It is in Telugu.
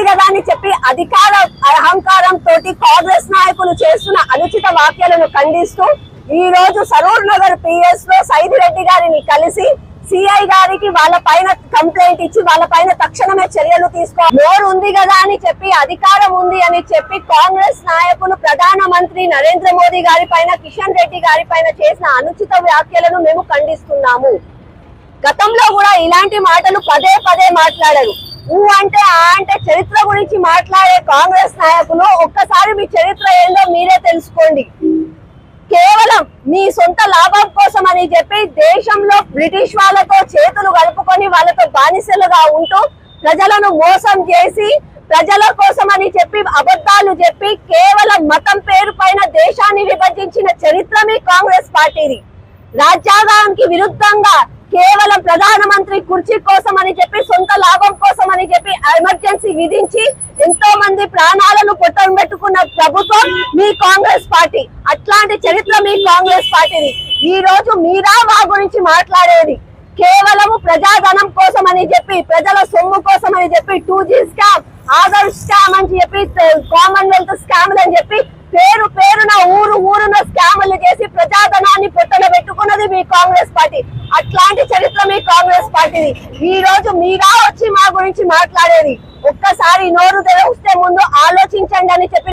ఉంది కదా అని చెప్పి అధికార అహంకారం తోటి కాంగ్రెస్ నాయకులు చేస్తున్న అనుచిత వ్యాఖ్యలను ఖండిస్తూ ఈ రోజు సరూర్ నగర్ పిఎస్లో సైది రెడ్డి గారిని కలిసి సిఐ గారికి వాళ్ళ పైన కంప్లైంట్ ఇచ్చి వాళ్ళ పైన తక్షణమే చర్యలు తీసుకో నోరు ఉంది కదా అని చెప్పి అధికారం ఉంది అని చెప్పి కాంగ్రెస్ నాయకులు ప్రధానమంత్రి నరేంద్ర మోదీ గారి పైన కిషన్ రెడ్డి గారి పైన చేసిన అనుచిత వ్యాఖ్యలను మేము ఖండిస్తున్నాము. గతంలో కూడా ఇలాంటి మాటలు పదే పదే మాట్లాడారు. ఊ అంటే ఆ అంటే చరిత్ర గురించి మాట్లాడే కాంగ్రెస్ నాయకులు ఒక్కసారి మీ చరిత్ర ఏందో మీరే తెలుసుకోండి. కేవలం మీ సొంత లాభం కోసం అని చెప్పి దేశంలో బ్రిటిష్ వాళ్ళతో చేతులు కలుపుకొని వాళ్ళతో బానిసలుగా ఉంటూ ప్రజలను మోసం చేసి ప్రజల కోసం అని చెప్పి అబద్ధాలు చెప్పి కేవలం మతం పేరు పైన దేశాన్ని విభజించిన చరిత్ర మీ కాంగ్రెస్ పార్టీది. రాజ్యాంగానికి విరుద్ధంగా కేవలం ప్రధానమంత్రి కుర్చీ కోసం అని చెప్పి సొంత లాభం ఎమర్జెన్సీ విధించి ఎంతో మంది ప్రాణాలను పొట్టం పెట్టుకున్న ప్రభుత్వం మీ కాంగ్రెస్ పార్టీ. అట్లాంటి చరిత్ర మీ కాంగ్రెస్ పార్టీది. ఈ రోజు మీరా మా గురించి మాట్లాడేది. కేవలము ప్రజాధనం కోసం అని చెప్పి ప్రజల సొమ్ము కోసం అని చెప్పి two G scam Aadhaar scam అని చెప్పి కామన్వెల్త్ స్కామ్ అని చెప్పి పేరు పేరున ఊరు ఊరున స్కాములు చేసి ప్రజాధనాన్ని పొట్టన పెట్టుకున్నది మీ కాంగ్రెస్ పార్టీ. అట్లాంటి చరిత్ర మీ కాంగ్రెస్ పార్టీది. ఈ రోజు మీరా వచ్చి మా గురించి మాట్లాడేది. ఒక్కసారి నోరు తెరవస్తే ముందు ఆలోచించండి అని చెప్పి